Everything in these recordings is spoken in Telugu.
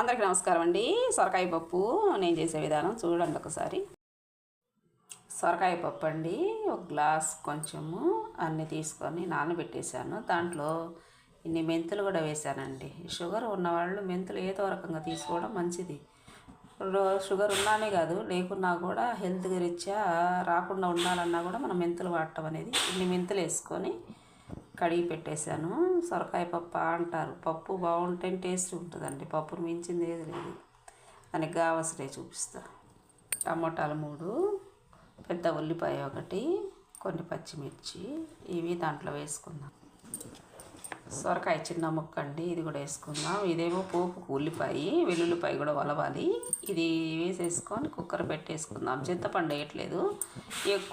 అందరికీ నమస్కారం అండి. సొరకాయ పప్పు నేను చేసే విధానం చూడండి ఒకసారి. సొరకాయ పప్పు అండి. ఒక గ్లాస్ కొంచెము అన్నీ తీసుకొని నానబెట్టేశాను. దాంట్లో ఇన్ని మెంతులు కూడా వేశానండి. షుగర్ ఉన్నవాళ్ళు మెంతులు ఏదో రకంగా తీసుకోవడం మంచిది. షుగర్ ఉన్నానే కాదు లేకున్నా కూడా హెల్త్ రీత్యా రాకుండా ఉండాలన్నా కూడా మనం మెంతులు వాడటం అనేది ఇన్ని మెంతులు వేసుకొని కడిగి పెట్టేశాను. సొరకాయ పప్పు అంటారు. పప్పు బాగుంటే టేస్ట్ ఉంటుందండి. పప్పును మించింది ఏది లేదు. దానికి కావాల్సినవి చూపిస్తా. టమోటాలు మూడు పెద్ద ఉల్లిపాయ ఒకటి కొన్ని పచ్చిమిర్చి. ఇవి దాంట్లో వేసుకుందాం. సొరకాయ చిన్న ముక్క అండి ఇది కూడా వేసుకుందాం. ఇదేమో పోపుకు ఉల్లిపాయ వెల్లుల్లిపాయ కూడా వలవాలి. ఇది వేసేసుకొని కుక్కర్ పెట్టేసుకుందాం. చింతపండు వేయట్లేదు.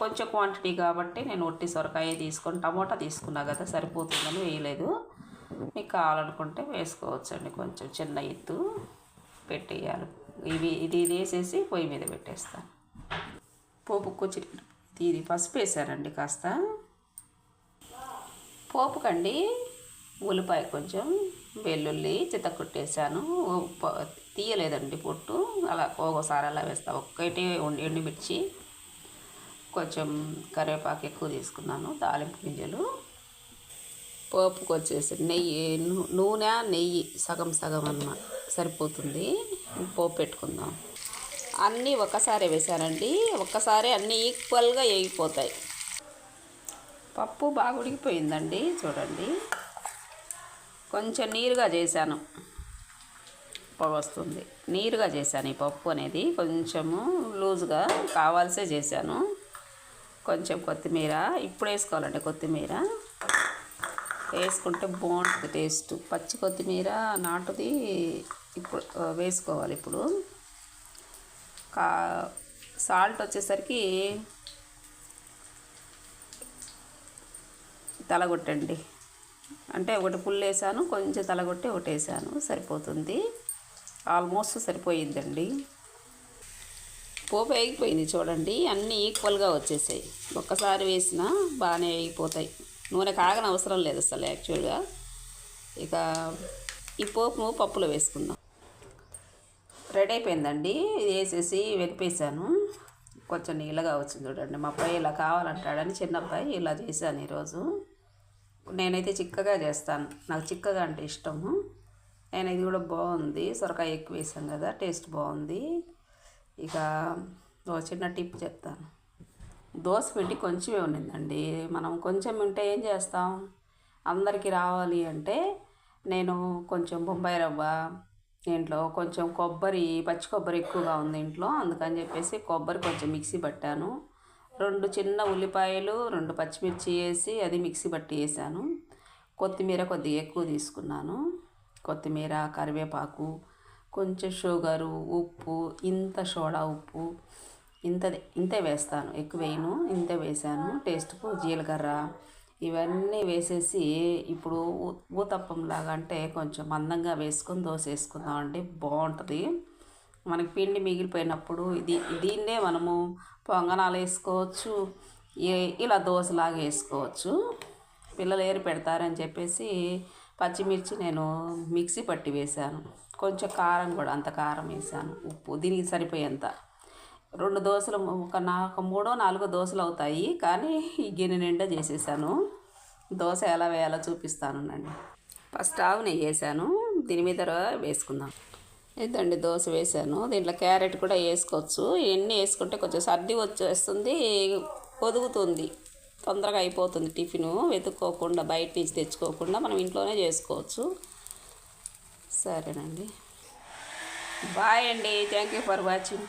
కొంచెం క్వాంటిటీ కాబట్టి నేను ఒట్టి సొరకాయ తీసుకొని టమోటా తీసుకున్నా కదా సరిపోతుందని వేయలేదు. మీకు కావాలనుకుంటే వేసుకోవచ్చండి. కొంచెం చిన్న ఎత్తు పెట్టేయాలి. ఇవి ఇది ఇది వేసేసి పొయ్యి మీద పెట్టేస్తాను పోపు కొంచెం ఇది పసుపు వేసారండి కాస్త. పోపుకండి. ఉల్లిపాయ కొంచెం వెల్లుల్లి చితకొట్టేసాను తీయలేదండి పొట్టు. అలా ఒక్కోసారి అలా వేస్తా. ఒక్కటి ఎండుమిర్చి కొంచెం కరివేపాకు ఎక్కువ తీసుకున్నాను తాలింపు గింజలు. పోపుకి వచ్చేసి నెయ్యి నూనె నెయ్యి సగం సగం అన్న సరిపోతుంది. పోపు పెట్టుకుందాం. అన్నీ ఒకసారి వేసానండి. ఒక్కసారి అన్నీ ఈక్వల్గా వేగిపోతాయి. పప్పు బాగా ఉడికిపోయిందండి. చూడండి. కొంచెం నీరుగా చేశాను. పప్పు వస్తుంది. నీరుగా చేశాను ఈ పప్పు అనేది. కొంచెము లూజ్గా కావాల్సే చేశాను. కొంచెం కొత్తిమీర ఇప్పుడు వేసుకోవాలండి కొత్తిమీర. వేసుకుంటే బాగుంటుంది టేస్ట్. పచ్చి కొత్తిమీర నాటుది ఇప్పుడు వేసుకోవాలి ఇప్పుడు. కా సాల్ట్ వచ్చేసరికి తలగొట్టండి. అంటే ఒకటి ఫుల్ వేసాను కొంచెం తలగొట్టి ఒకటి వేసాను. సరిపోతుంది. ఆల్మోస్ట్ సరిపోయిందండి. పోపు వేగిపోయింది చూడండి. అన్నీ ఈక్వల్గా వచ్చేసాయి. ఒక్కసారి వేసినా బాగానే వేగిపోతాయి. నూనె కాగన అవసరం లేదు అసలు యాక్చువల్గా ఇక ఈ పోపును పప్పులో వేసుకుందాం. రెడీ అయిపోయిందండి. ఇది వేసేసి వెలిపేసాను కొంచెం నీళ్ళగా వచ్చింది చూడండి. మా అబ్బాయి ఇలా కావాలంటాడని చిన్న అబ్బాయి ఇలా చేశాను ఈరోజు. నేనైతే చిక్కగా చేస్తాను. నాకు చిక్కగా అంటే ఇష్టము. నేను ఇది కూడా బాగుంది. సొరకాయ ఎక్కువ వేసాం కదా టేస్ట్ బాగుంది. ఇక ఓ చిన్న టిప్ చెప్తాను. దోశ పిండి కొంచెమే ఉండిందండి. మనం కొంచెం ఉంటే ఏం చేస్తాం? అందరికీ రావాలి అంటే నేను కొంచెం బొంబాయి రవ్వ ఇంట్లో కొంచెం కొబ్బరి పచ్చి కొబ్బరి ఎక్కువగా ఉంది ఇంట్లో అందుకని చెప్పేసి కొబ్బరి కొంచెం మిక్సీ పట్టాను. రెండు చిన్న ఉల్లిపాయలు రెండు పచ్చిమిర్చి వేసి అది మిక్సీ పట్టి వేసాను. కొత్తిమీర కొద్దిగా ఎక్కువ తీసుకున్నాను. కొత్తిమీర కరివేపాకు కొంచెం షుగరు ఉప్పు ఇంత సోడా ఉప్పు ఇంత ఇంతే వేస్తాను. ఎక్కువ వేయను ఇంతే వేసాను. టేస్ట్కు జీలకర్ర ఇవన్నీ వేసేసి ఇప్పుడు ఊతప్పంలాగా ఊతప్పం లాగా అంటే కొంచెం మందంగా వేసుకొని దోశ వేసుకుందామండి బాగుంటుంది. మనకి పిండి మిగిలిపోయినప్పుడు ఇది దీన్నే మనము పొంగనాలు వేసుకోవచ్చు ఏ- ఇలా దోశలాగా వేసుకోవచ్చు. పిల్లలు ఏరి పెడతారని చెప్పేసి పచ్చిమిర్చి నేను మిక్సీ పట్టి వేశాను. కొంచెం కారం కూడా అంత కారం వేసాను ఉప్పు దీనికి సరిపోయేంత. రెండు దోశలు ఒక నా ఒక మూడో నాలుగో దోశలు అవుతాయి కానీ ఈ గిన్నె నిండా చేసేసాను. దోశ ఎలా వేయాలో చూపిస్తానండి ఫస్ట్ ఆవు నెయ్యి వేసాను దీని మీద వేసుకుందాం. ఇదండి దోశ వేసాను. దీంట్లో క్యారెట్ కూడా వేసుకోవచ్చు. ఇవన్నీ వేసుకుంటే కొంచెం సర్ది వచ్చేస్తుంది పొదుగుతుంది. తొందరగా అయిపోతుంది టిఫిను. వెతుక్కోకుండా బయట నుంచి తెచ్చుకోకుండా మనం ఇంట్లోనే చేసుకోవచ్చు. సరేనండి. బాయ్ అండి. Thank you for watching.